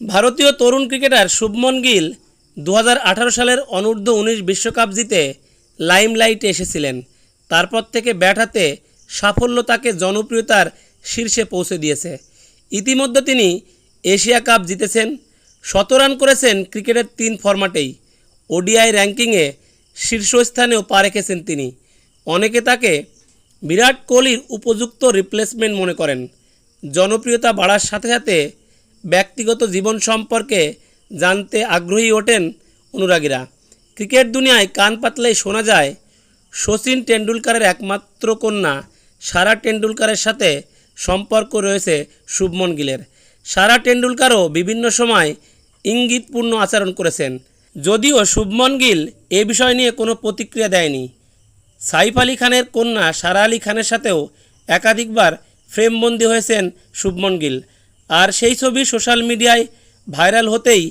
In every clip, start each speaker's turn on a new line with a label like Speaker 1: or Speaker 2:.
Speaker 1: ভারতীয় তরুণ ক্রিকেটার শুভমন গিল দু হাজার আঠারো সালের অনূর্ধ্ব উনিশ বিশ্বকাপ জিতে লাইমলাইটে এসেছিলেন। তারপর থেকে ব্যাট হাতে সাফল্য তাকে জনপ্রিয়তার শীর্ষে পৌঁছে দিয়েছে। ইতিমধ্যে তিনি এশিয়া কাপ জিতেছেন, শত রান করেছেন ক্রিকেটের তিন ফরম্যাটেই। ওডিআই র্যাঙ্কিংয়ে শীর্ষস্থানেও পা রেখেছেন তিনি। অনেকে তাকে বিরাট কোহলির উপযুক্ত রিপ্লেসমেন্ট মনে করেন। জনপ্রিয়তা বাড়ার সাথে সাথে ব্যক্তিগত জীবন সম্পর্কে জানতে আগ্রহী ওঠেন অনুরাগীরা। ক্রিকেট দুনিয়ায় কান পাতলেই শোনা যায়, সচিন টেন্ডুলকারের একমাত্র কন্যা সারা টেন্ডুলকারের সাথে সম্পর্ক রয়েছে শুভমন গিলের। সারা টেন্ডুলকারও বিভিন্ন সময় ইঙ্গিতপূর্ণ আচরণ করেছেন। যদিও শুভমন গিল এ বিষয় নিয়ে কোনো প্রতিক্রিয়া দেয়নি। সাইফ আলী খানের কন্যা সারা আলী খানের সাথেও একাধিকবার ফ্রেমবন্দি হয়েছেন শুভমন গিল। আর সেই ছবি সোশ্যাল মিডিয়ায় ভাইরাল হতেই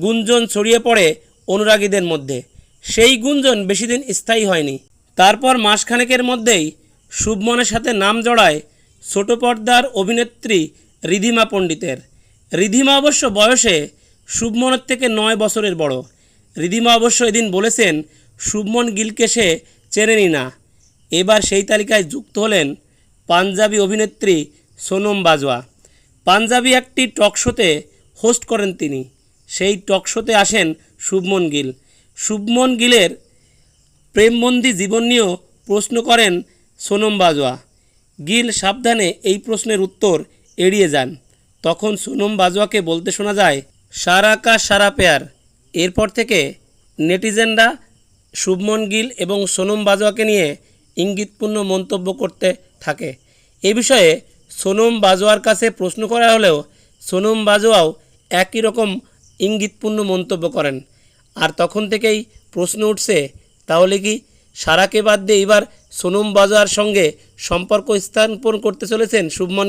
Speaker 1: গুঞ্জন ছড়িয়ে পড়ে অনুরাগীদের মধ্যে। সেই গুঞ্জন বেশিদিন স্থায়ী হয়নি। তারপর মাসখানেকের মধ্যেই শুভমনের সাথে নাম জড়ায় ছোট পর্দার অভিনেত্রী রিধিমা পণ্ডিতের। রিধিমা অবশ্য বয়সে শুভমনের থেকে নয় বছরের বড়। রিধিমা অবশ্য এদিন বলেছেন, শুভমন গিলকে সে চেনেনি না। এবার সেই তালিকায় যুক্ত হলেন পাঞ্জাবি অভিনেত্রী সোনম বাজওয়া। পাঞ্জাবি একটি টক শোতে হোস্ট করেন তিনি। সেই টক শোতে আসেন শুভমন গিল। শুভমন গিলের প্রেমবন্দি জীবন নিয়েও প্রশ্ন করেন সোনম বাজওয়া। গিল সাবধানে এই প্রশ্নের উত্তর এড়িয়ে যান। তখন সোনম বাজওয়াকে বলতে শোনা যায়, সারা কা সারা পেয়ার। এরপর থেকে নেটিজেনরা শুভমন গিল এবং সোনম বাজওয়াকে নিয়ে ইঙ্গিতপূর্ণ মন্তব্য করতে থাকে। এ বিষয়ে সোনম বাজোয়ার কাছে প্রশ্ন করা হলেও সোনম বাজোয়াও একই রকম ইঙ্গিতপূর্ণ মন্তব্য করেন। আর তখন থেকেই প্রশ্ন উঠছে, তাহলে কি সারাকে বাদ দিয়ে এবার সোনম বাজোয়ার সঙ্গে সম্পর্ক স্থাপন করতে চলেছেন শুভমন